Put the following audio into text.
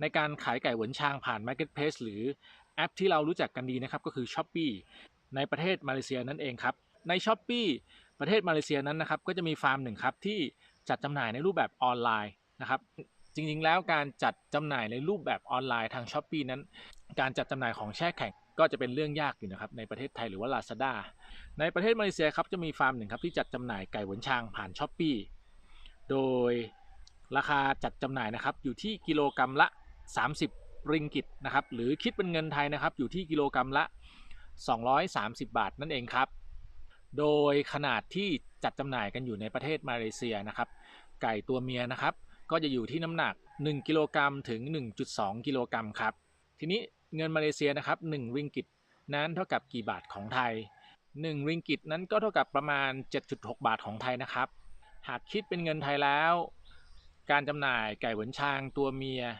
ในการขายไก่หวนชางผ่าน Marketplace หรือแอปที่เรารู้จักกันดีนะครับก็คือ s h อ p e e ในประเทศมาเลเซียนั่นเองครับ ใน s h อ p e e ประเทศมาเลเซียนั้นนะครับก็จะมีฟาร์มหนึ่งครับที่จัดจำหน่ายในรูปแบบออนไลน์นะครับจริงๆ แล้วการจัดจำหน่ายในรูปแบบออนไลน์ทาง s h อ p e e นั้น การจัดจำหน่ายของแช่แข็งก็จะเป็นเรื่องยากอยู่นะครับในประเทศไทยหรือว่า Lazada ในประเทศมาเลเซียครับจะมีฟาร์มหนึ่งครับที่จัดจำหน่ายไก่หวนชางผ่าน s h อ p e e โดยราคาจัดจำหน่ายนะครับอยู่ที่กิโลกรรัมละ 30 ริงกิตนะครับหรือคิดเป็นเงินไทยนะครับอยู่ที่กิโลกรรัมละ 230 บาทนั่นเองครับ โดยขนาดที่จัดจำหน่ายกันอยู่ในประเทศมาเลเซียนะครับ ไก่ตัวเมียนะครับ ก็จะอยู่ที่น้ำหนัก 1 กิโลกรัมถึง 1.2 กิโลกรัมครับ ทีนี้เงินมาเลเซียนะครับ1ริงกิตนั้นเท่ากับกี่บาทของไทย 1 ริงกิตนั้นก็เท่ากับประมาณ 7.6 บาทของไทยนะครับ หากคิดเป็นเงินไทยแล้ว การจำหน่ายไก่หวนชางตัวเมีย